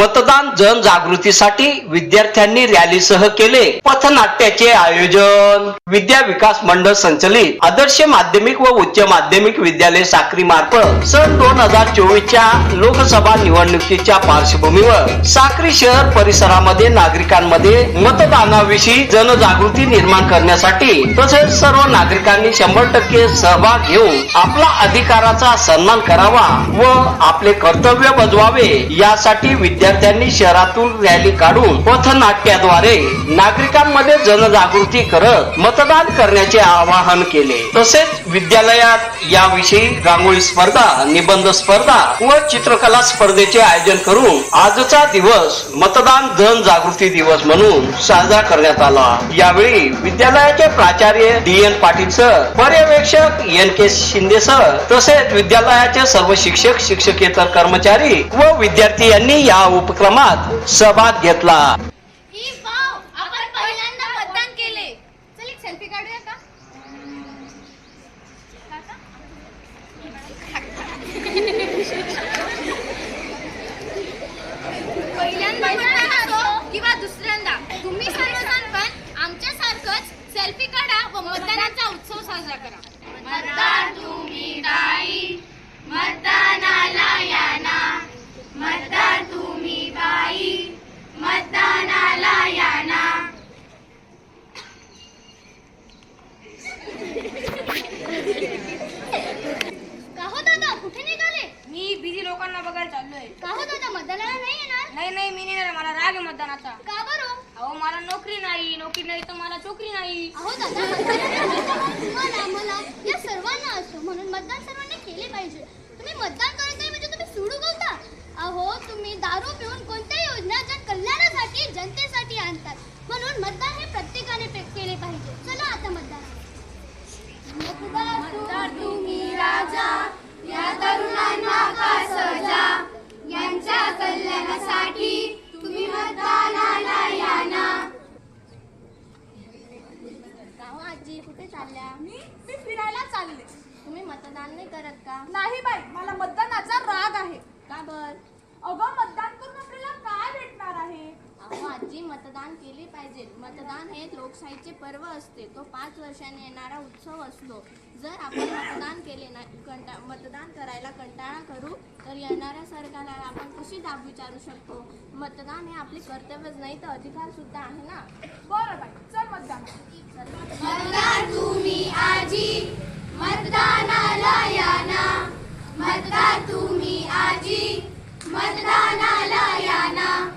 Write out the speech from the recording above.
मतदान जनजागृतीसाठी विद्यार्थ्यांनी रॅलीसह केले पथनाट्याचे आयोजन. विद्या विकास मंडळ संचलित आदर्श माध्यमिक व उच्च माध्यमिक विद्यालय साक्री मार्फत सन दोन हजार चोवीसच्या लोकसभा निवडणुकीच्या पार्श्वभूमीवर साक्री शहर परिसरामध्ये नागरिकांमध्ये मतदानाविषयी जनजागृती निर्माण करण्यासाठी तसेच सर्व नागरिकांनी शंभर टक्के सहभाग घेऊन आपला अधिकाराचा सन्मान करावा व आपले कर्तव्य बजवावे यासाठी विद्या विद्यार्थ्यांनी शहरातून रॅली काढून पथनाट्याद्वारे नागरिकांमध्ये जनजागृती करत मतदान करण्याचे आवाहन केले. तसेच विद्यालयात याविषयी रांगोळी स्पर्धा निबंध स्पर्धा व चित्रकला स्पर्धेचे आयोजन करून आजचा दिवस मतदान जनजागृती दिवस म्हणून साजरा करण्यात आला. यावेळी विद्यालयाचे प्राचार्य डी एन पाटील सर पर्यवेक्षक एन के शिंदे सर तसेच विद्यालयाचे सर्व शिक्षक शिक्षकेतर कर्मचारी व विद्यार्थी यांनी या उपक्रमात सहभाग घेतला ई वाव आपण पहिल्यांदा मतदान केले चल एक सेल्फी काढूया का पहिल्यांदा मतदान असो किंवा दुसऱ्यांदा तुम्ही सर्वजण पण आमच्या सारखंच सेल्फी काढा व मतदानाचा उत्सव साजरा करा मतदान तुम्ही बाई मतदानाला या ना मतदान तुम्ही बाई मतदानाला या ना का हो दादा कुठे निघाले मी बिझी लोकांना बघायला चाललोय का दादा मतदानाला नाही येणार? नाही नाही मी नाही येणार. मला राग आहे मतदानाचा. का बरं? अहो मला नोकरी नाही. नोकरी नाही तर मला चोकरी नाही. अहो दादा तुम्हाला मला या सर्वांना असतो म्हणून मतदान सर्वांनी केले पाहिजे. तुम्ही मतदान करत नाही म्हणजे तुम्ही सुडू गवता अहो तुम्ही दारू पिऊन कोणत्या आजी कुठे चालल्या? मी मी फिरायला चालले. तुम्ही मतदान नाही करत का? नाही बाई मला मतदानाचा राग आहे. का बर? अगं मतदान करून आपल्याला काय भेटणार आहे? अहो आजी मतदान केले पाहिजे. मतदान हे लोकशाहीचे पर्व असते. तो पाच वर्षांनी येणारा उत्सव असतो. जर आपण मतदान केले नाही कंटा मतदान करायला कंटाळा करू तर येणाऱ्या सरकारला आपण कशी दाब विचारू शकतो? मतदान हे आपले कर्तव्यच नाही तर अधिकार सुद्धा आहे ना? बरं बाई. 呢？